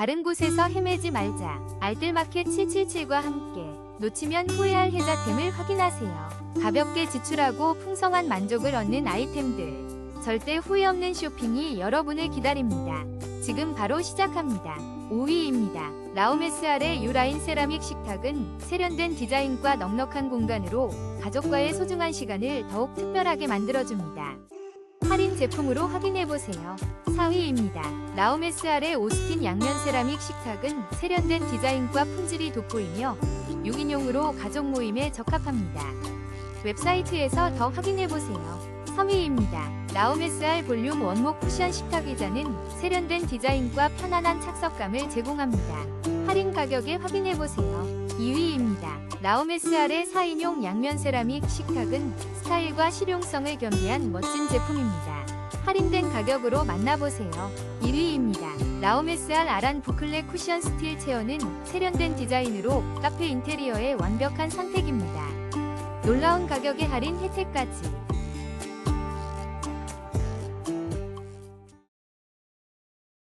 다른 곳에서 헤매지 말자. 알뜰마켓 777과 함께 놓치면 후회할 혜자템을 확인하세요. 가볍게 지출하고 풍성한 만족을 얻는 아이템들. 절대 후회 없는 쇼핑이 여러분을 기다립니다. 지금 바로 시작합니다. 5위입니다. 라우메스알의 유라인 세라믹 식탁은 세련된 디자인과 넉넉한 공간으로 가족과의 소중한 시간을 더욱 특별하게 만들어줍니다. 할인 제품으로 확인해보세요. 4위입니다. 라우메스알의 오스틴 양면 세라믹 식탁은 세련된 디자인과 품질이 돋보이며 6인용으로 가족 모임에 적합합니다. 웹사이트에서 더 확인해보세요. 3위입니다. 라우메스 알 볼륨 원목 쿠션 식탁 의자는 세련된 디자인과 편안한 착석감을 제공합니다. 할인 가격에 확인해보세요. 2위입니다. 라우메스알의 4인용 양면 세라믹 식탁은 스타일과 실용성을 겸비한 멋진 제품입니다. 할인된 가격으로 만나보세요. 1위입니다. 라우메스알 아란 부클레 쿠션 스틸 체어는 세련된 디자인으로 카페 인테리어의 완벽한 선택입니다. 놀라운 가격의 할인 혜택까지